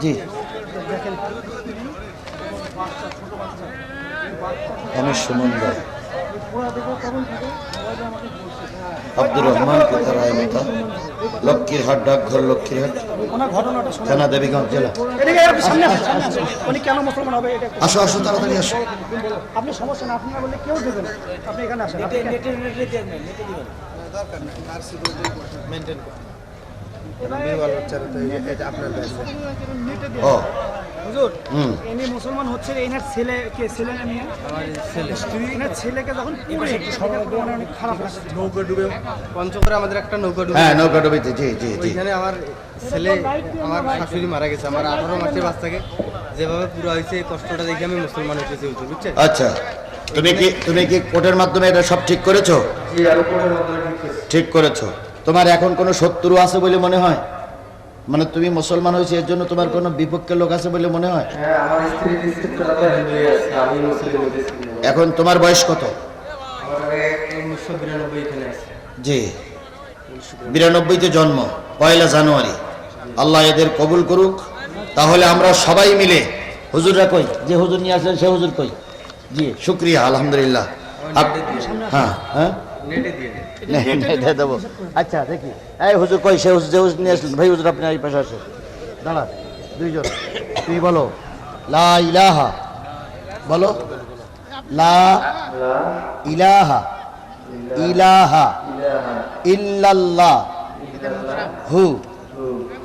জি। আমি সুমন রায় আব্দুর রহমান পিতা রায় মাতা লক্ষ্মীরহাট ডাকঘর লক্ষ্মীরহাট থানা দেবীগঞ্জ জেলা। এদিকে আপনি আসুন আসুন। উনি কেন মুসলমান হবে এটা একটু- আসো আসো তাড়াতাড়ি আসো। আপনি সমস্যা না আপনি কেউ দেবে না। আপনি এখানে আসেন আপনি এখানে- ও। হুজুর ইনি মুসলমান হচ্ছে এনার ছেলে কে ছেলে না মেয়ে? এনার ছেলেকে যখন পুড়ে সেটা অনেক খারাপ লাগছে। নৌকা ডুবে পঞ্চগড়ে আমাদের একটা নৌকা ডুবে। হ্যাঁ নৌকা ডুবিতে জি জি জি ওইখানে আমার ছেলে আমার শাশুড়ি মারা গেছে আমার আঠারো মাসের বাচ্চাকে। যেভাবে পুরো হয়েছে এই কষ্টটা দেখে আমি মুসলমান হয়েছি হুজুর বুঝছেন? আচ্ছা। তুমি কি তুমি কি কোর্টের মাধ্যমে এটা সব ঠিক করেছ? জি আর উপরের মাধ্যমে ঠিক করছি। তোমার এখন কোনো শত্রু আছে বলে মনে হয়? মানে তুমি মুসলমান হয়েছে এর জন্য তোমার কোনো বিপক্ষের লোক আছে বলে মনে হয়? হ্যাঁ এখন তোমার বয়স কত? জি। বিরানব্বইতে জন্ম পয়লা জানুয়ারি। আল্লাহ এদের কবুল করুক। তাহলে আমরা সবাই মিলে হুজুররা কই? যে হুজুর নিয়ে আসলেন সে হুজুর কই? জি শুক্রিয়া আলহামদুলিল্লাহ। হ্যাঁ হ্যাঁ। দেবো। আচ্ছা দেখি। এই হুজুর কই? সে হুজুর যে হুজুর নিয়ে আসলেন ভাই, হুজুর আপনি এই পাশে দাঁড়া, দুইজন। তুমি বলো, লা ইলাহা। বলো, লা ইলাহা। ইলাহা। ইল্লাল্লাহ। হু।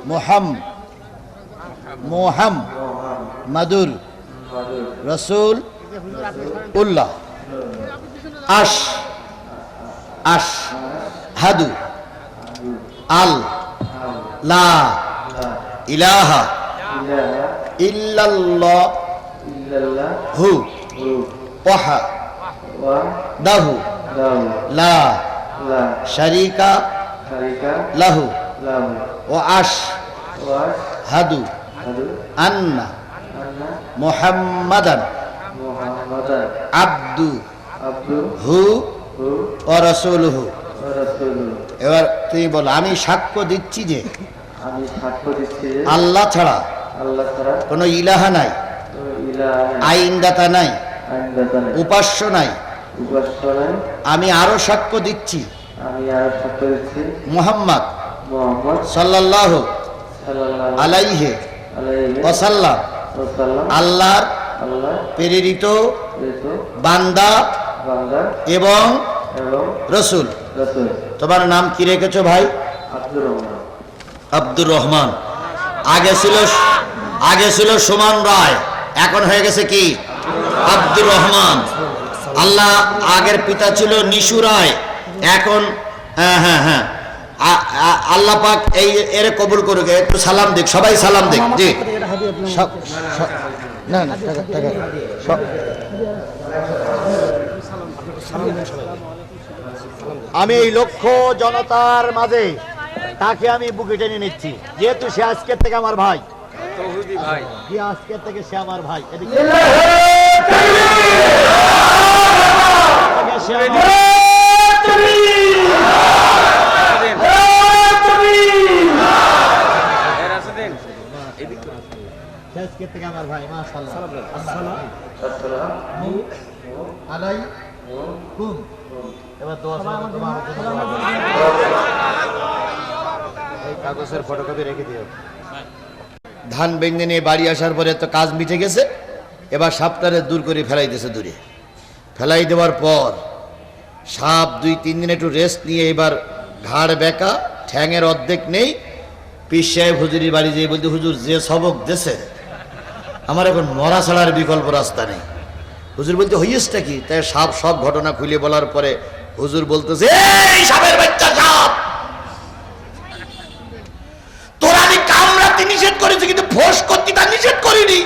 মোহাম। মোহাম। মাদুর। রসুল। উল্লাহ। আশ। আশ, হাদু, আল, লা, ইলাহা, ইল্লাল্লাহ, হু, ওয়াহা, দাহু, লা, শারিকা, লাহু, ও আশ, হাদু, আন্না, মুহাম্মাদান, আব্দু, হু ও রসুলহু। এবার তুমি বলো আমি সাক্ষ্য দিচ্ছি যে আল্লাহ ছাড়া কোনো ইলাহা নাই আইনদাতা নাই উপাস্য নাই। আমি আরও সাক্ষ্য দিচ্ছি মুহাম্মদ সাল্লাল্লাহু আলাইহে ওয়াসাল্লাম। আল্লাহর আল্লাহ প্রেরিত বান্দা এবং রসুল। রাসূল। তোমার নাম কি রেখেছো ভাই? আব্দুর রহমান। আগে ছিল আগে ছিল সুমন রায় এখন হয়ে গেছে কি? আব্দুর রহমান। আল্লাহ আগের পিতা ছিল নিশু রায় এখন হ্যাঁ হ্যাঁ হ্যাঁ। আল্লাহ পাক এই এর কবুল করুক একটু সালাম দিক সবাই সালাম দিক জি। না না টাকা টাকা। সব। আমি এই লক্ষ জনতার মাঝে তাকে আমি বুকে টেনে নিচ্ছি। যেহেতু সে আজকের থেকে আমার ভাই। আজকের থেকে সে আমার ভাই। সে আমার- আজকের থেকে আমার ভাই মাশাআল্লাহ। আসসালাম। আলাই কুম এবার। এই কাগজের ফটোকপি রেখে দিও। ধান বেঁধে নিয়ে বাড়ি আসার পরে তো কাজ মিটে গেছে, এবার সাপটারে দূর করে ফেলাই দিয়েছে দূরে। ফেলাই দেওয়ার পর সাপ দুই, তিন দিন একটু রেস্ট নিয়ে এবার ঘাড় বেঁকা, ঠ্যাঙের অর্ধেক নেই পিস সাহেব হুজুরির বাড়ি যেয়ে বলতে হুজুর, যে সবক দেশে আমার এখন মরা ছাড়ার বিকল্প রাস্তা নেই। হুজুর বলতে হইয়েসটা কি? তাই সাপ সব ঘটনা খুলে বলার পরে হুজুর বলতেছে, এই সাপের বাচ্চা, সাপ! তোর আমি কামড়াতে নিষেধ করেছি, কিন্তু ফোর্স করতে তা নিষেধ করিনি।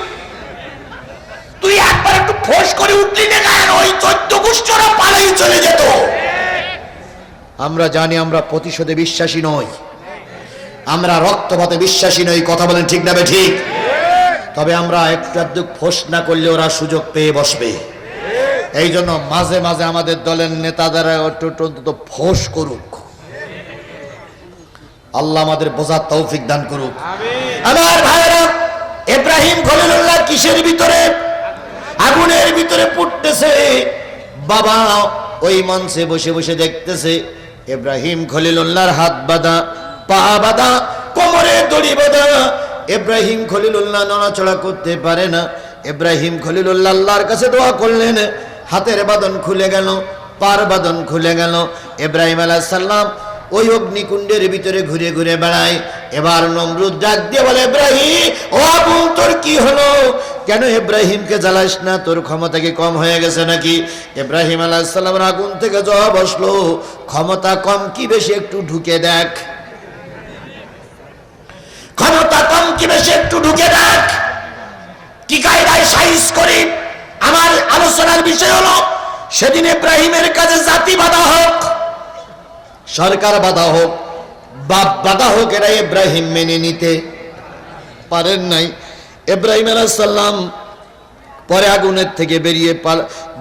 তুই একবার একটু ফোর্স করে উঠলি না কেন? ওই চোদ্দ গোষ্ঠরা পালাই চলে যেত। আমরা জানি আমরা প্রতিশোধে বিশ্বাসী নই। আমরা রক্তপাতে বিশ্বাসী নই, কথা বলেন ঠিক না ঠিক? তবে আমরা একটু একটু ফোর্স না করলে ওরা সুযোগ পেয়ে বসবে। এই জন্য মাঝে মাঝে আমাদের দলের নেতাদের ফোর্স করুক। আল্লাহ আমাদের বোঝার তৌফিক দান করুক। আমার ভাইয়েরা, ইব্রাহিম খলিলুল্লাহ কিসের ভিতরে? আগুনের ভিতরে পুড়তেছে বাবা ওই মঞ্চে বসে বসে দেখতেছে, ইব্রাহিম খলিলুল্লাহর হাত বাঁধা, পা বাঁধা, কোমরে দড়ি বাঁধা। ইব্রাহিম খলিলুল্লাহ নড়াচড়া করতে পারে না। ইব্রাহিম খলিলুল্লাহ আল্লাহর কাছে দোয়া করলেন হাতের বাদন খুলে গেল, পার বাদন খুলে গেল। ইব্রাহিম আলাইহিস সালাম ওই অগ্নিকুণ্ডের ভিতরে ঘুরে ঘুরে বেড়ায়। এবার নমরুদ ডাক দিয়ে বলে, ইব্রাহিম, ও আগুন তোর কি হলো? কেন ইব্রাহিমকে জ্বালাস না? তোর ক্ষমতা কি কম হয়ে গেছে নাকি? ইব্রাহিম আলাইসাল্লামের আগুন থেকে জবাব আসলো, ক্ষমতা কম কি বেশি একটু ঢুকে দেখ। ক্ষমতা কম কি বেশি একটু ঢুকে দেখ। কি কায়দায় সাইজ করি? আমার আলোচনার বিষয় হলো, সেদিন ইব্রাহিমের কাছে জাতি বাধা হোক, সরকার বাধা হোক, বাপ বাধা হোক, এরা ইব্রাহিম মেনে নিতে পারেন নাই। ইব্রাহিম আলাইসাল্লাম পরে আগুনের থেকে বেরিয়ে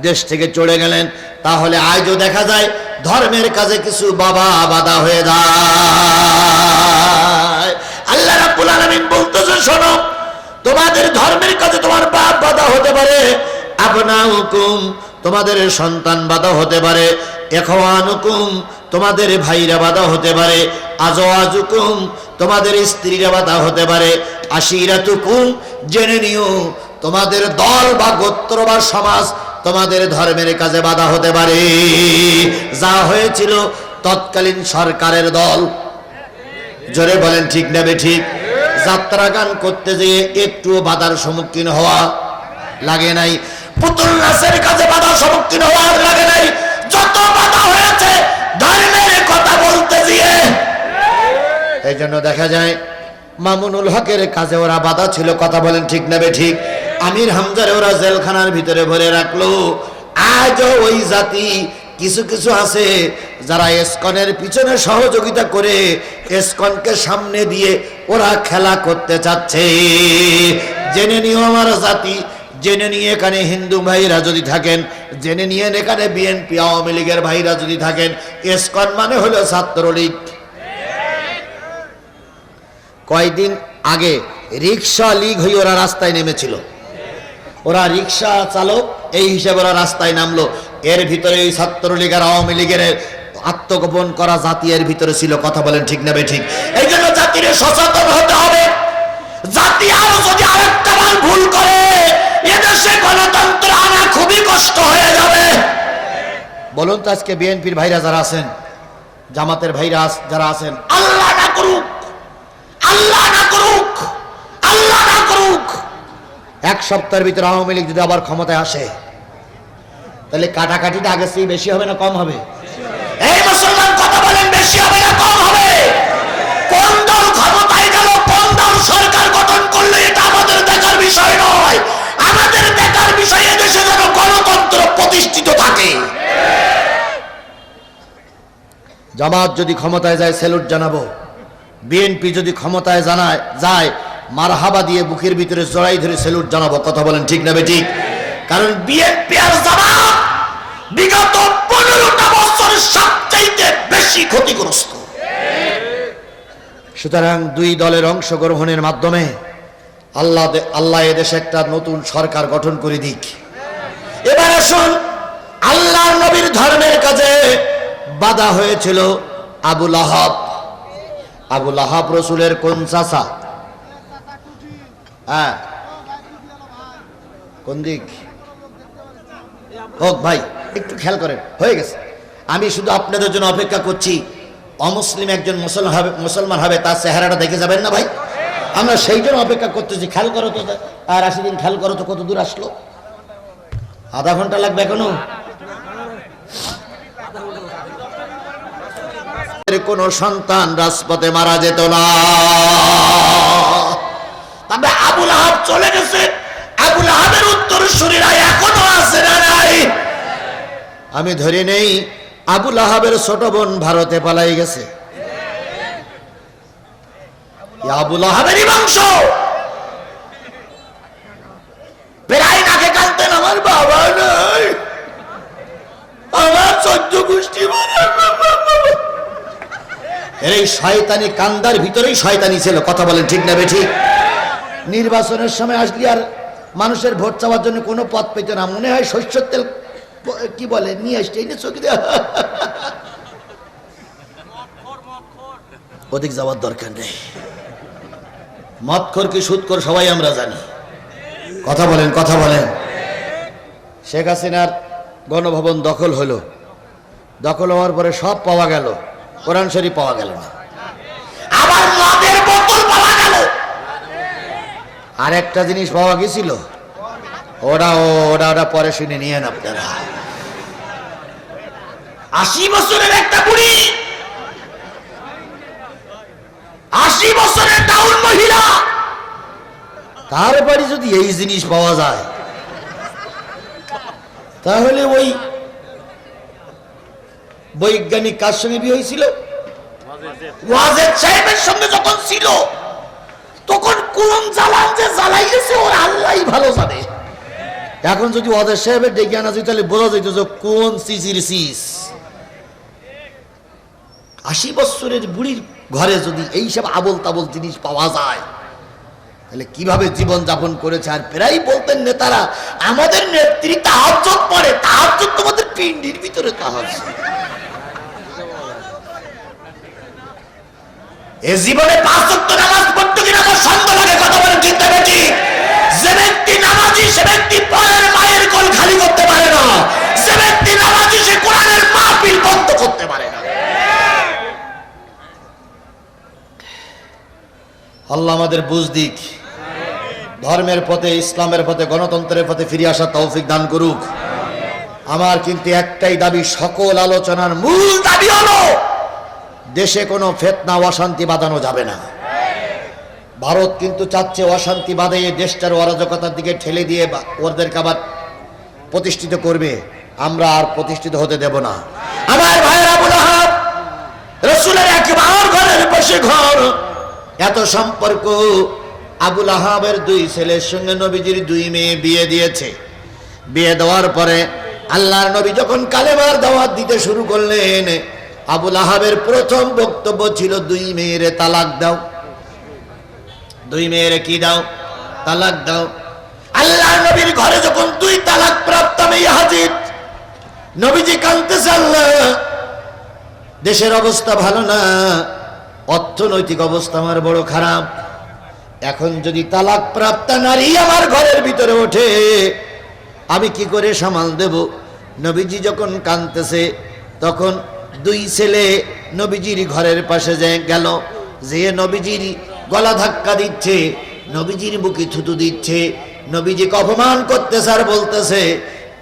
দেশ থেকে চলে গেলেন। তাহলে আজও দেখা যায়, ধর্মের কাজে কিছু বাবা বাধা হয়ে যায়। আল্লাহ রাব্বুল আলামিন বলতেছে শোনো, তোমাদের ধর্মের কাজে তোমার বাপ বাধা হতে পারে আপনা হুকুম তোমাদের সন্তান বাধা হতে পারে। এখওয়ানুকুম, তোমাদের ভাইরা বাধা হতে পারে। আজওয়াজুকুম, তোমাদের স্ত্রীরা বাধা হতে পারে। আশিরাতুকুম, জেনে নিও, তোমাদের দল বা গোত্র বা সমাজ তোমাদের ধর্মের কাজে বাধা হতে পারে। যা হয়েছিল তৎকালীন সরকারের দল। জোরে বলেন, ঠিক নেবে ঠিক? যাত্রা গান করতে যেয়ে একটু বাধার সম্মুখীন হওয়া লাগে নাই। পুতুল নাচের কাছে বাধার সম্মুখীন হওয়ার লাগে নাই। যত বাধা হয়েছে ধর্মের কথা বলতে গিয়ে। এই জন্য দেখা যায়, মামুনুল হকের কাজে ওরা বাধা ছিল, কথা বলেন ঠিক নেবে ঠিক। আমির হামজারে ওরা জেলখানার ভিতরে ভরে রাখল। আজও ওই জাতি কিছু কিছু আছে যারা এসকনের পিছনে সহযোগিতা করে এসকনকে সামনে দিয়ে ওরা খেলা করতে চাচ্ছে। জেনে নিও আমার জাতি জেনে নিয়ে এখানে হিন্দু ভাইরা যদি থাকেন, জেনে নিয়েন এখানে বিএনপি আওয়ামী লীগের ভাইরা যদি থাকেন, এসকন মানে হলো ছাত্রলীগ। কয়দিন আগে রিক্সা লীগ হয়ে ওরা রাস্তায় নেমেছিল। ওরা রিক্সা চালক, এই হিসেবে ওরা রাস্তায় নামলো। এর ভিতরে ওই ছাত্রলীগ আর আওয়ামী লীগের আত্মগোপন করা জাতি এর ভিতরে ছিল, কথা বলেন ঠিক না ঠিক এই জন্য জাতির সচেতন হতে হবে। জাতি আরও যদি আরেকটা ভুল করে এদেশে গণতন্ত্র আনা খুবই কষ্ট হয়ে যাবে। বলুন তো আজকে বিএনপির ভাইরা যারা আছেন জামাতের ভাইরা যারা আছেন। আল্লাহ না করুক আল্লাহ না করুক আল্লাহ না করুক। এক সপ্তাহের ভিতরে আওয়ামী লীগ যদি আবার ক্ষমতায় আসে তাহলে কাটাকাটিটা আগের চেয়ে বেশি হবে না কম হবে? এই মুসলমান কথা বলেন বেশি হবে না কম হবে? কোন দল ক্ষমতায় গেল কোন দল সরকার গঠন করলে এটা আমাদের দেখার বিষয় নয়। আমাদের দেখার বিষয় এদেশে যেন গণতন্ত্র প্রতিষ্ঠিত থাকে। জামাত যদি ক্ষমতায় যায় স্যালুট জানাব। বিএনপি যদি ক্ষমতায় জানায়, যায়, মারহাবা দিয়ে বুকের ভিতরে জড়াই ধরে স্যালুট জানাব। কথা বলেন ঠিক না ঠিক কারণ বিএনপি আর জামাত বিগত পনেরোটা বছর সবচাইতে বেশি ক্ষতিগ্রস্ত। সুতরাং দুই দলের অংশগ্রহণের মাধ্যমে আল্লাহ আল্লাহ এদেশে একটা নতুন সরকার গঠন করে দিক। এবার আসুন আল্লাহ নবীর ধর্মের কাজে বাধা হয়েছিল আবুল আহাব আবুল আহাব রসুলের কোন চাষা হ্যাঁ। কোন দিক? হোক ভাই, একটু খেয়াল করেন, হয়ে গেছে। আমি শুধু আপনাদের জন্য অপেক্ষা করছি, অমুসলিম একজন মুসলমান হবে মুসলমান হবে, তার চেহারাটা দেখে যাবেন না ভাই? আমরা সেই জন্য অপেক্ষা করতেছি, খেয়াল করো তো, আর আশি দিন খেয়াল করো তো কত দূর আসলো। আধা ঘণ্টা লাগবে এখনও। কোন সন্তান রাজপথে মারা যেত না। তবে আবুল আহাব চলে গেছে। আবুল আহাবের উত্তর শরীরা এখনও আছে না নাই? আমি ধরে নেই, আবুল আহাবের ছোট বোন ভারতে পালাই গেছে। আবুল আহাবেরই বংশ। প্রায় নাকে কানতেন আমার বাবা নাই। আমার চোদ্দ গোষ্ঠী এই শয়তানি কান্দার ভিতরেই শয়তানি ছিল, কথা বলেন ঠিক না ঠিক নির্বাচনের সময় আসলি আর মানুষের ভোট চাওয়ার জন্য কোনো পথ পেত না। মনে হয় শস্যের তেল কি বলে, নিয়ে আসছে, এই নিয়ে চোখে ওদিক যাওয়ার দরকার নেই। মৎখর কি সুৎখর সবাই আমরা জানি। কথা বলেন কথা বলেন। শেখ হাসিনার গণভবন দখল হলো। দখল হওয়ার পরে সব পাওয়া গেল। কোরআন শরীফ পাওয়া গেল না। আর একটা জিনিস পাওয়া গেছিল। ওরা ওরা ওরা পরে শুনে নিয়েন আপনারা। আশি বছরের একটা বুড়ি আশি বছরের ডাউন মহিলা। তার বাড়ি যদি এই জিনিস পাওয়া যায়, তাহলে ওই বৈজ্ঞানিক কার সঙ্গে বিয়ে হয়েছিল? ওয়াজেদ সাহেবের সঙ্গে যখন ছিল, তখন কোন জ্বালান যে জ্বালাইছে ওর আল্লাহ ভালো জানে। এখন যদি ওয়াজেদ সাহেবের ডেকে আনা যেত তাহলে বোঝা যেত যে কোন সিসির সিস আশি বছরের বুড়ির ঘরে যদি এইসব আবল তাবল জিনিস পাওয়া যায়, তাহলে কীভাবে জীবন যাপন করেছে? আর প্রায় বলতেন নেতারা, আমাদের নেত্রী তাহাজ্জত পড়ে তাহাজ্জত তোমাদের পিন্ডির ভিতরে তাহাজ্জত এ জীবনে নামাজ পড়তে কিনা আমার সন্দেহ লাগে, কথা বলে চিন্তা বেশি যে ব্যক্তি নামাজি, সে ব্যক্তি পরের মায়ের কোল খালি করতে পারে না। যে ব্যক্তি নামাজি, সে কোরআনের মাহফিল বন্ধ করতে পারে না। আল্লাহ আমাদের বুঝ দিক। ধর্মের পথে, ইসলামের পথে, গণতন্ত্রের পথে ফিরে আসার তৌফিক দান করুক। আমার কিন্তু একটাই দাবি, সকল আলোচনার মূল দাবি হলো, দেশে কোনো ফেতনা অশান্তি বাঁধানো যাবে না। ভারত কিন্তু চাচ্ছে অশান্তি বাঁধিয়ে দেশটার অরাজকতার দিকে ঠেলে দিয়ে ওদেরকে আবার প্রতিষ্ঠিত করবে। আমরা আর প্রতিষ্ঠিত হতে দেব না। আমার ভাইয়েরা বলা রসুলের একবার ঘরের ঘর। এত সম্পর্ক আবুল আহাবের দুই ছেলের সঙ্গে নবীজির দুই মেয়ে বিয়ে দিয়েছে। বিয়ে দেওয়ার পরে আল্লাহর নবী যখন কালেমার দাওয়াত দিতে শুরু করলেন, আবুল আহাবের প্রথম বক্তব্য ছিল, দুই মেয়েরে তালাক দাও। দুই মেয়েরে কি দাও? তালাক দাও। আল্লাহ নবীর ঘরে যখন দুই তালাক প্রাপ্ত মেয়ে হাজির, নবীজি কানতেছে আল্লাহ দেশের অবস্থা ভালো না অর্থনৈতিক অবস্থা আমার বড় খারাপ। এখন যদি তালাক প্রাপ্তা নারী আমার ঘরের ভিতরে ওঠে, আমি কি করে সামাল দেব? নবীজি যখন কানতেছে তখন দুই ছেলে নবীজির ঘরের পাশে যে গেল, যে নবীজির গলা ধাক্কা দিচ্ছে, নবীজির বুকে থুতু দিচ্ছে, নবীজিকে অপমান করতেছে আর বলতেছে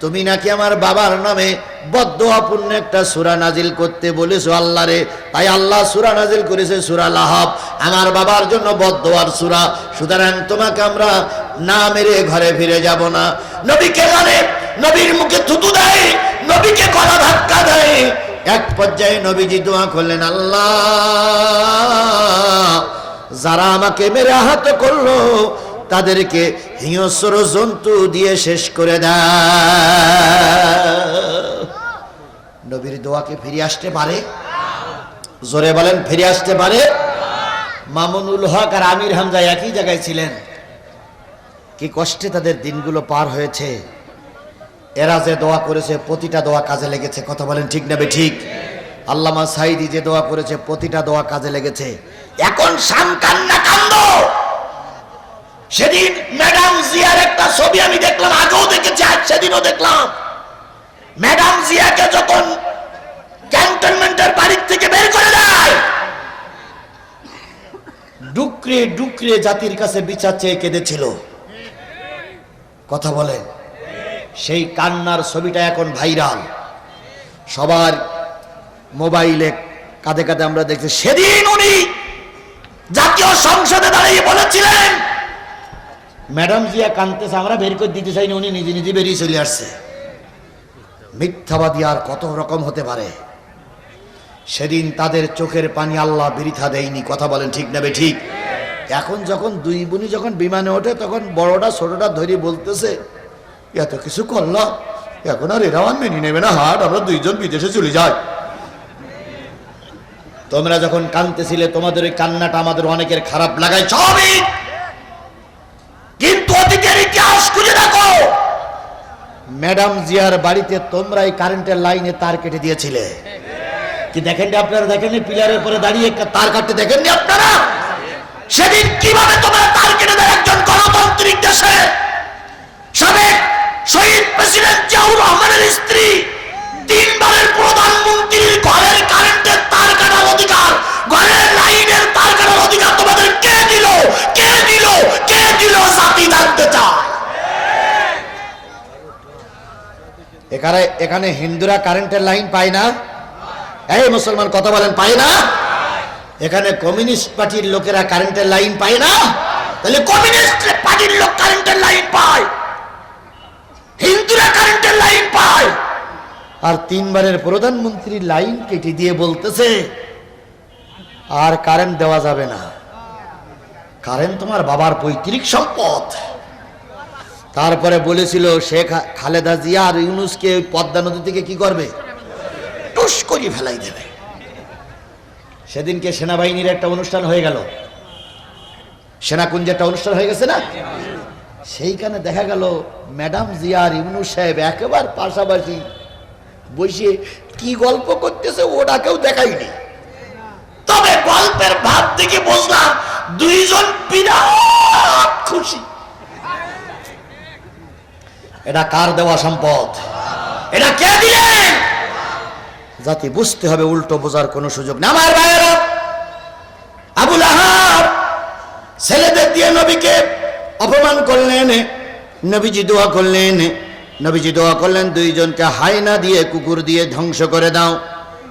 তুমি নাকি আমার বাবার নামে বদ্ধপূর্ণ একটা সুরা নাজিল করতে বলেছ আল্লাহ রে তাই আল্লাহ সুরা নাজিল করেছে সুরা লাহাব। আমার বাবার জন্য বদ্ধয়ার সুরা। সুতরাং তোমাকে আমরা না মেরে ঘরে ফিরে যাব না। নবীকে মানে নবীর মুখে থুতু দেয়, নবীকে গলা ধাক্কা দেয়। এক পর্যায়ে নবীজি দোয়া করলেন, আল্লাহ, যারা আমাকে মেরে আহত করল তাদেরকে হিংস্র জন্তু দিয়ে শেষ করে দেয় নবীর দোয়াকে ফিরে আসতে পারে? জোরে বলেন ফিরে আসতে পারে? মামুনুল হক আর আমির হামজা একই জায়গায় ছিলেন। কি কষ্টে তাদের দিনগুলো পার হয়েছে। এরা যে দোয়া করেছে, প্রতিটা দোয়া কাজে লেগেছে। কথা বলেন ঠিক না ঠিক? আল্লামা সাইদি যে দোয়া করেছে, প্রতিটা দোয়া কাজে লেগেছে। এখন শাম কান্না কান্দ সেদিন ম্যাডাম জিয়ার একটা ছবি আমি দেখলাম, আগেও দেখেছি, আজ সেদিনও দেখলাম। ম্যাডাম জিয়াকে যখন ক্যান্টনমেন্টের বাড়ির থেকে বের করে দেয়, ডুকরে ডুকরে জাতির কাছে বিচার চেয়ে কেঁদেছিল। কথা বলেন, সেই কান্নার ছবিটা এখন ভাইরাল। সবার মোবাইলে কাঁধে কাঁধে আমরা দেখছি, সেদিন উনি জাতীয় সংসদে দাঁড়িয়ে বলেছিলেন ম্যাডাম জিয়া কানতেছে, আমরা বের করে দিতে চাইনি, উনি নিজে নিজে বেরিয়ে চলে আসছে। মিথ্যাবাদী আর কত রকম হতে পারে? সেদিন তাদের চোখের পানি আল্লাহ বৃথা দেয়নি, কথা বলেন ঠিক নেবে ঠিক? এখন যখন দুই বোনই যখন বিমানে ওঠে, তখন বড়টা ছোটটা ধরে বলতেছে, এত কিছু করলাম এখন আর এরাও আর মেনে নেবে না, হাট, আমরা দুইজন বিদেশে চলে যাই। তোমরা যখন কানতেছিলে, তোমাদের ওই কান্নাটা আমাদের অনেকের খারাপ লাগায়, সবই মুক্তিযুদ্ধের ইতিহাস খুঁজে দেখো? ম্যাডাম জিয়ার বাড়িতে তোমরাই কারেন্টের লাইনে তার কেটে দিয়েছিলে। কি দেখেননি আপনারা? দেখেননি পিলারের পরে দাঁড়িয়ে তার কাটতে দেখেননি আপনারা? সেদিন কীভাবে তোমরা তার কেটে দেয় একজন গণতান্ত্রিক দেশে? সাবেক শহীদ প্রেসিডেন্ট জিয়াউর রহমানের স্ত্রী তিনবারের প্রধানমন্ত্রীর ঘরের কারেন্টের তার কাটার অধিকার ঘরের লাইনের তার কাটার অধিকার তোমাদের কে দিল? কে দিল? কে দিল জাতি জানতে চায়। এখানে এখানে হিন্দুরা কারেন্টের লাইন পায় না। এই মুসলমান কথা বলেন, পায় না? এখানে কমিউনিস্ট পার্টির লোকেরা কারেন্টের লাইন পায় না? তাহলে কমিউনিস্ট পার্টির লোক কারেন্টের লাইন পায়। হিন্দুরা কারেন্টের লাইন পায়। আর তিনবারের প্রধানমন্ত্রী লাইন কেটে দিয়ে বলতেছে, আর কারেন্ট দেওয়া যাবে না। কারেন্ট তোমার বাবার পৈতৃক সম্পদ। তারপরে বলেছিল শেখ খালেদা জিয়া আর ইউনুসকে পদ্মা নদী থেকে কি করবে? টুস করে ফেলাই দেবে। সেদিনকে সেনাবাহিনীর একটা অনুষ্ঠান হয়ে গেল। সেনাকুঞ্জে একটা অনুষ্ঠান হয়ে গেছে না? সেইখানে দেখা গেল ম্যাডাম জিয়া আর ইউনুস সাহেব একেবারে পাশাপাশি বসে কি গল্প করতেছে ওটা কেউ দেখায়নি। তবে গল্পের ভাব থেকে বুঝলাম দুইজন বিরাট খুশি। এটা কার দেওয়া সম্পদ? এটা কে দিলেন? জাতি বুঝতে হবে উল্টো বোঝার কোনো সুযোগ না আমার ভাইয়েরা, আবুল আহাব ছেলেদের দিয়ে নবীকে অপমান করলেন, নবীজি দোয়া করলেন, নবীজি দোয়া করলেন, দুইজনকে হায়না দিয়ে, কুকুর দিয়ে ধ্বংস করে দাও।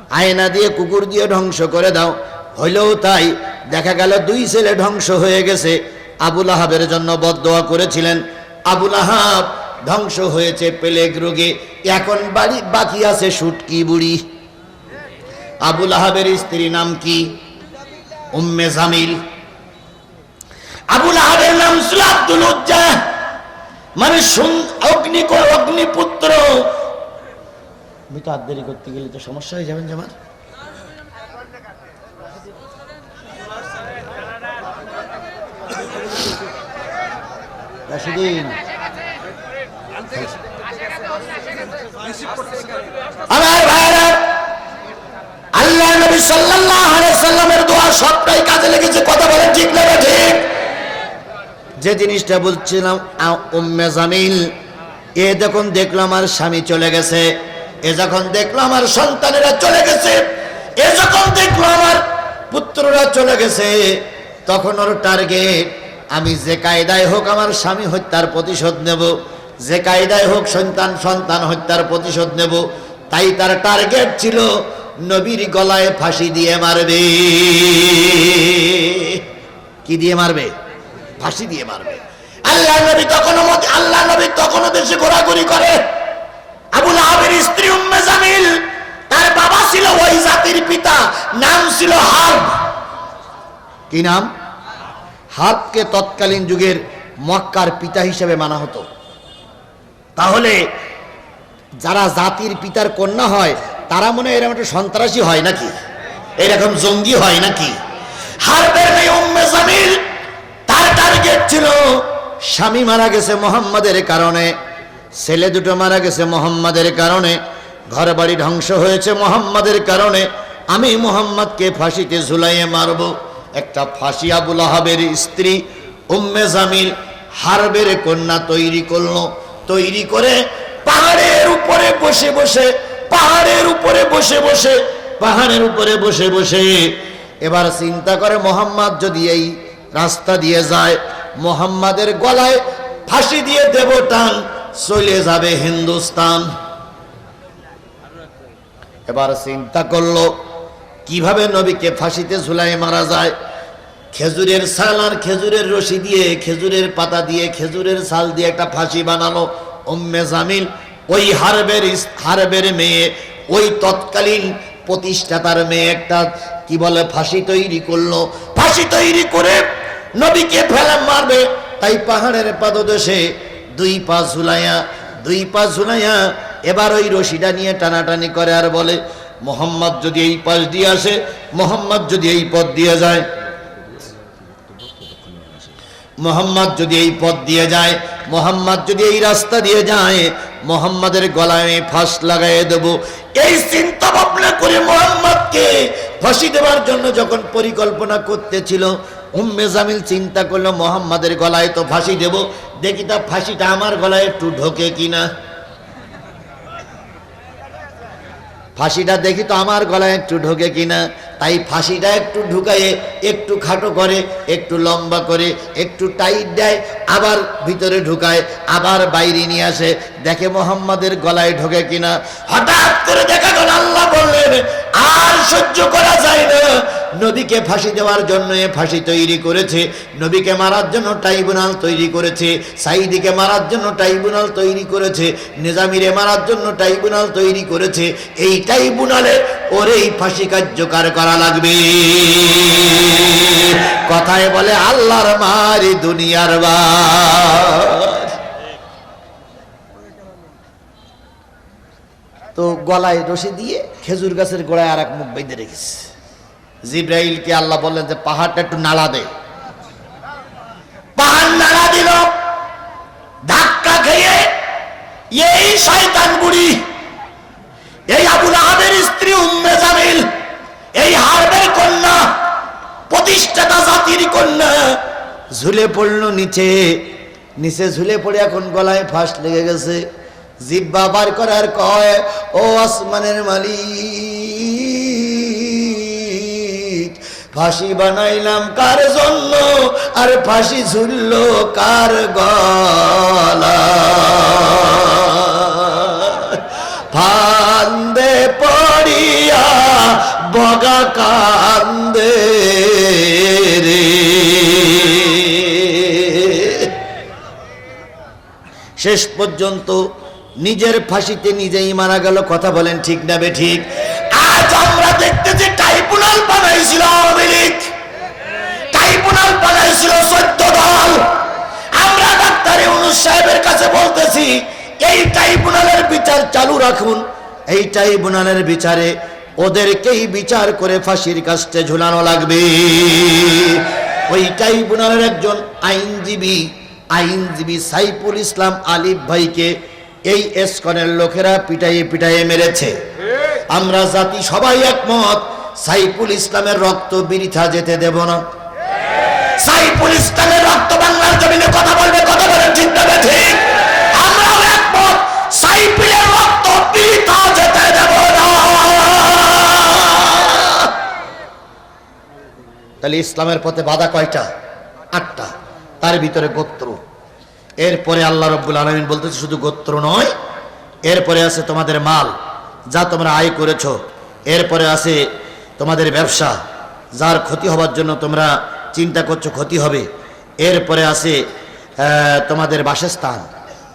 আয়না দিয়ে কুকুর দিয়ে ধ্বংস করে দাও। হইলেও তাই দেখা গেল দুই ছেলে ধ্বংস হয়ে গেছে। আবুল আহাবের জন্য বদদোয়া করেছিলেন। আবুল আহাব ধ্বংস হয়েছে পেলেগ রোগে। এখন বাড়ি বাকি আছে সুটকি বুড়ি। আবুল আহাবের স্ত্রী নাম কি? উম্মে জামিল। আবুল আহাবের নাম ছিল আব্দুল উজ্জা মানে সুন- অগ্নি অগ্নিপুত্র। আর দেরি করতে গেলে তো সমস্যা হয়ে যাবেন জামার রাশিদিন সবটাই কাজে লেগেছে, কথা ঠিক যে জিনিসটা বলছিলাম এ দেখুন দেখল আমার স্বামী চলে গেছে। এ যখন দেখল আমার সন্তানেরা চলে গেছে, এ যখন দেখল আমার পুত্ররা চলে গেছে, তখন ওর টার্গেট আমি যে কায়দায় হোক আমার স্বামী হত্যার প্রতিশোধ নেব, যে কায়দায় হোক সন্তান সন্তান হত্যার প্রতিশোধ নেব, তাই তার টার্গেট ছিল নবীর গলায় ফাঁসি দিয়ে মারবে। কি দিয়ে মারবে? ফাঁসি দিয়ে মারবে। আল্লাহ নবী তখনও আল্লাহ নবী তখনও দেশে ঘোরাঘুরি করে। আবুল আহাবের স্ত্রী উম্মে জামিল, তার বাবা ছিল ওই জাতির পিতা, নাম ছিল হাব। কি নাম? হাবকে তৎকালীন যুগের মক্কার পিতা হিসেবে মানা হতো। তাহলে যারা জাতির পিতার কন্যা হয়, তারা মনে হয় এরকম একটা সন্ত্রাসী হয় নাকি? এরকম জঙ্গি হয় নাকি? হারবের উম্মে জামিল, তার টার্গেট ছিল স্বামী মারা গেছে মোহাম্মদের কারণে। ছেলে দুটো মারা গেছে মোহাম্মদের কারণে ঘর বাড়ি ধ্বংস হয়েছে মোহাম্মদের কারণে, আমি মোহাম্মদকে ফাঁসিতে ঝুলাইয়ে মারব। একটা ফাঁসি আবুল আহাবের স্ত্রী উম্মে জামিল হারবের কন্যা তৈরি করল। তৈরি করে পাহাড়ের উপরে বসে বসে, পাহাড়ের উপরে বসে বসে, পাহাড়ের উপরে বসে বসে। এবার চিন্তা করে মোহাম্মদ যদি এই রাস্তা দিয়ে যায়, মোহাম্মদের গলায় ফাঁসি দিয়ে দেব টান চলে যাবে হিন্দুস্তান। এবার চিন্তা করল, কীভাবে নবীকে ফাঁসিতে ঝুলাই মারা যায়? খেজুরের ছাল আর খেজুরের রশি দিয়ে, খেজুরের পাতা দিয়ে, খেজুরের ছাল দিয়ে একটা ফাঁসি বানালো উম্মে জামিল। ওই হারবের হারবের মেয়ে, ওই তৎকালীন প্রতিষ্ঠাতার মেয়ে একটা, কি বলে, ফাঁসি তৈরি করল। ফাঁসি তৈরি করে নবীকে ফেলে মারবে। তাই পাহাড়ের পাদদেশে দুই পা ঝুলাইয়া, দুই পা ঝুলাইয়া এবার ওই রশিটা নিয়ে টানাটানি করে আর বলে, মোহাম্মদ যদি এই পাশ দিয়ে আসে, মোহাম্মদ যদি এই পথ দিয়ে যায়, মোহাম্মদ যদি এই পথ দিয়ে যায়, মোহাম্মদ যদি এই রাস্তা দিয়ে যায়, মোহাম্মদের গলায় আমি ফাঁস লাগাই দেব। এই চিন্তা ভাবনা করে মোহাম্মদকে ফাঁসি দেওয়ার জন্য যখন পরিকল্পনা করতেছিল উম্মে জামিল চিন্তা করল, মোহাম্মদের গলায় তো ফাঁসি দেব। দেখি তা ফাঁসিটা আমার গলায় একটু ঢোকে কিনা। ফাঁসিটা দেখি তো আমার গলায় একটু ঢোকে কিনা। তাই ফাঁসিটা একটু ঢুকাইয়ে একটু খাটো করে, একটু লম্বা করে, একটু টাইট দেয়, আবার ভিতরে ঢুকায়, আবার বাইরে নিয়ে আসে। দেখে মোহাম্মদের গলায় ঢোকে কিনা। হঠাৎ করে দেখা গেল, আল্লাহ বললেন, আর সহ্য করা যায় না। নবীকে ফাঁসি দেওয়ার জন্য এ ফাঁসি তৈরি করেছে, নবীকে মারার জন্য ট্রাইব্যুনাল তৈরি করেছে সাইদিকে মারার জন্য ট্রাইব্যুনাল তৈরি করেছে, নিজামিরে মারার জন্য ট্রাইব্যুনাল তৈরি করেছে, এই ট্রাইব্যুনালে ওর এই ফাঁসি কার্যকর করা লাগবে। কথায় বলে, আল্লাহর মারি দুনিয়ার বার তো গলায় রশি দিয়ে খেজুর গাছের গোড়ায় আর এক মুখ বেঁধে রেখেছে। জিব্রাইলকে আল্লাহ বললেন যে পাহাড়টা একটু নাড়া দে। পাহাড় নাড়া দিল, ধাক্কা খেয়ে এই শয়তান বুড়ি, এই আবুল আহাবের স্ত্রী উম্মে জামিল, এই হারবের কন্যা, প্রতিষ্ঠাতা জাতির কন্যা ঝুলে পড়ল নিচে। নিচে ঝুলে পড়ে এখন গলায় ফাঁস লেগে গেছে। জিব্বা বার করার কয়, ও আসমানের মালিক ফাঁসি বানাইলাম কার জন্য? আর ফাঁসি ঝুলল কার গলা? ফান্দে পড়িয়া বগা কান্দে রে। শেষ পর্যন্ত নিজের ফাঁসিতে নিজেই মারা গেল, কথা বলেন ঠিক না বে ঠিক? আজ আমরা দেখতেছি ট্রাইব্যুনাল বানাইছিল আওয়ামী লীগ। ট্রাইব্যুনাল বানাইছিল চোদ্দ দল আমরা ডাক্তার ইউনুস সাহেবের কাছে বলতেছি, এই ট্রাইব্যুনালের বিচার চালু রাখুন। এই ট্রাইব্যুনালের বিচারে ওদেরকেই বিচার করে ফাঁসির কাস্টে ঝুলানো লাগবে। ওই ট্রাইব্যুনালের একজন আইনজীবী আইনজীবী সাইফুল ইসলাম আলিফ ভাইকে এই এসকনের লোকেরা পিটাইয়ে পিটাইয়ে মেরেছে। আমরা জাতি সবাই একমত, সাইফুল ইসলামের রক্ত বৃথা যেতে দেব না। সাইফুল ইসলামের রক্ত বাংলার জমিনে কথা বলবে, কথা বলেন চিন্তা ঠিক? আমরাও একমত রক্ত যেতে দেব না। তাহলে ইসলামের পথে বাধা কয়টা? আটটা। তার ভিতরে গোত্র। এরপরে আল্লাহ রব্বুল আলমিন বলতেছে, শুধু গোত্র নয়, এরপরে আছে তোমাদের মাল। যা তোমরা আয় করেছ। এরপরে আছে তোমাদের ব্যবসা। যার ক্ষতি হবার জন্য তোমরা চিন্তা করছ ক্ষতি হবে। এরপরে আহ, তোমাদের বাসস্থান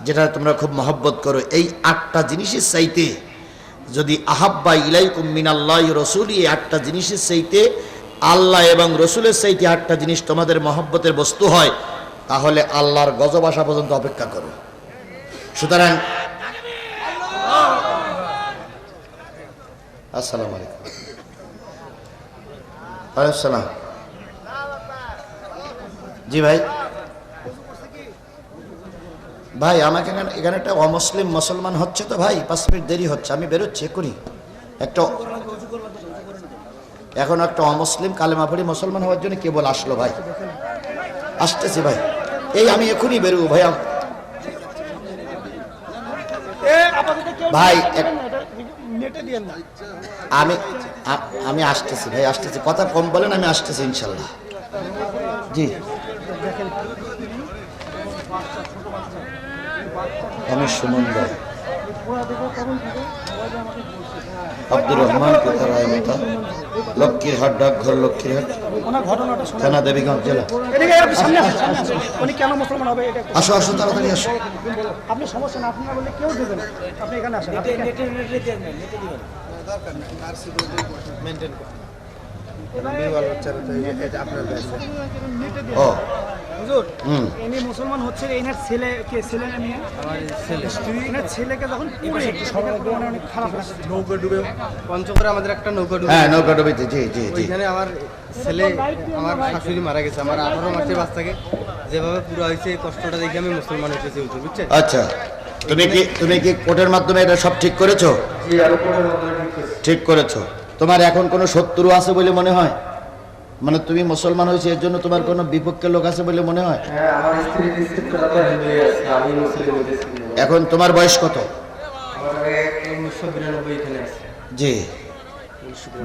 যেটা তোমরা খুব মহব্বত করো। এই আটটা জিনিসের চাইতে যদি আহাব্বা ইলাইকুম মিনাল্লাহ রসুল এই আটটা জিনিসের চাইতে আল্লাহ এবং রসুলের চাইতে আটটা জিনিস তোমাদের মহব্বতের বস্তু হয় তাহলে আল্লাহর গজব আসা পর্যন্ত অপেক্ষা করো। সুতরাং আসসালামু আলাইকুম। আসসালাম জি ভাই। ভাই আমাকে এখানে একটা অমুসলিম মুসলমান হচ্ছে তো ভাই পাঁচ মিনিট দেরি হচ্ছে আমি বেরোচ্ছি এক্ষুনি। একটা এখন একটা অমুসলিম কালেমা পড়ি মুসলমান হওয়ার জন্য কেবল আসলো ভাই। আসতেছি ভাই। এই আমি এখনই বেরোবো ভাই। ভাই, আমি আমি আসতেছি ভাই আসতেছি। কথা কম বলেন আমি আসতেছি ইনশাল্লাহ। জি। আমি সুমন আব্দুর রহমান রায় মাতা লক্ষ্মীরহাট ডাকঘর লক্ষ্মীরহাট থানা দেবীগঞ্জ জেলা। সামনে সামনে কেন মুসলমান হবে এটা একটু- আসো আসো তাড়াতাড়ি আসো। আপনি সমস্যা না আপনার বললে কেউ দেবে না। আপনি এখানে আসেন আপনি এখানে- ও। হুজুর হুম। মুসলমান হচ্ছে এনার ছেলে কে ছেলে না মেয়ে? ছেলে। এনার ছেলেকে যখন পুড়ে মানে অনেক খারাপ লাগছে। নৌকা ডুবে পঞ্চগড়ে আমাদের একটা নৌকা ডুবে। হ্যাঁ নৌকা ডুবিতে জি জি জি। ওইখানে আমার ছেলে আমার শাশুড়ি মারা গেছে আমার আঠারো মাসের বাচ্চাকে যেভাবে পুরো হয়েছে এই কষ্টটা দেখে আমি মুসলমান হুজুর বুঝছেন? আচ্ছা তুমি কি তুমি কি কোর্টের মাধ্যমে এটা সব ঠিক করেছ? জি আরও কোনের মাধ্যমে ঠিক করছি। ঠিক করেছ। তোমার এখন কোনো শত্রু আছে বলে মনে হয়? মানে তুমি মুসলমান হয়েছে এর জন্য তোমার কোনো বিপক্ষের লোক আছে বলে মনে হয়? হ্যাঁ এখন তোমার বয়স কত? জি।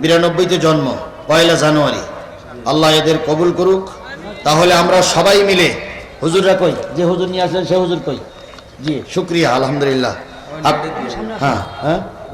বিরানব্বইতে জন্ম পয়লা জানুয়ারি। আল্লাহ এদের কবুল করুক। তাহলে আমরা সবাই মিলে হুজুররা কই? যে হুজুর নিয়ে আসলেন সে হুজুর কই? জি শুক্রিয়া আলহামদুলিল্লাহ। হ্যাঁ হ্যাঁ?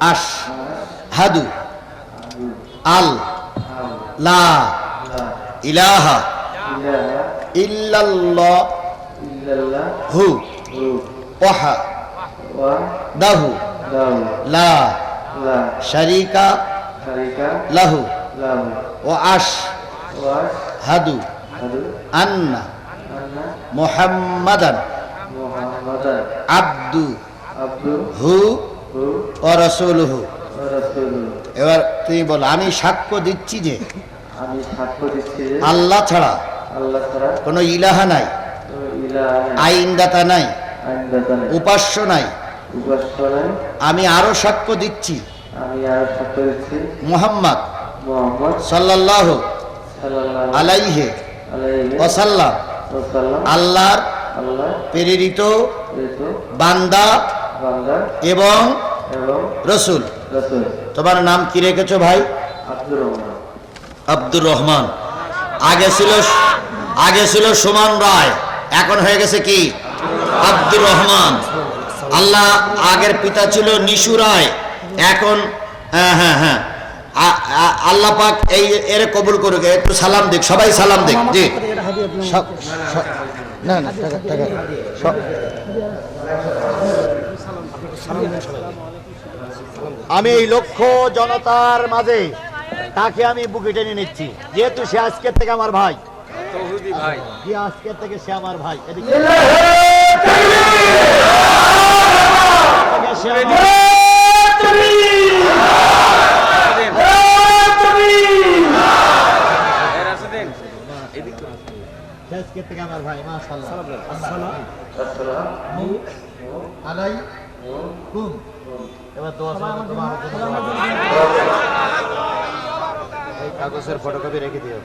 আশ, হাদু, আল, লা, ইলাহা ইল্লাল্লাহ, হু ওয়াহা দাহু, লা, শারিকা, লাহু, ও আশ, হাদু, আন্না, মুহাম্মাদান, আব্দু, হু ও রসুলহু এবার তুমি বলো আমি সাক্ষ্য দিচ্ছি যে আল্লাহ ছাড়া কোনো ইলাহা নাই আইনদাতা নাই উপাস্য নাই। আমি আরও সাক্ষ্য দিচ্ছি মোহাম্মদ সাল্লাল্লাহু আলাইহি ওয়াসাল্লাম। আল্লাহর আল্লাহ প্রেরিত বান্দা এবং রসুল। তোমার নাম কি রেখেছো ভাই? আব্দুর রহমান। আগে ছিল আগে ছিল সুমন রায় এখন হয়ে গেছে কি? আব্দুর রহমান। আল্লাহ আগের পিতা ছিল নিশু রায় এখন হ্যাঁ হ্যাঁ হ্যাঁ। আল্লাহ পাক এই এর কবুল করুক একটু সালাম দিক সবাই সালাম দিক জি। না না টাকা টাকা। সব- আমি এই লক্ষ জনতার মাঝে তাকে আমি বুকে টেনে নিচ্ছি। যেহেতু সে আজকের থেকে আমার ভাই। ভাই। আজকের থেকে সে আমার ভাই এদিকে। থেকে সে আমার- আলাই এবার দোয়া জন্য। এই কাগজের ফটোকপি রেখে দিও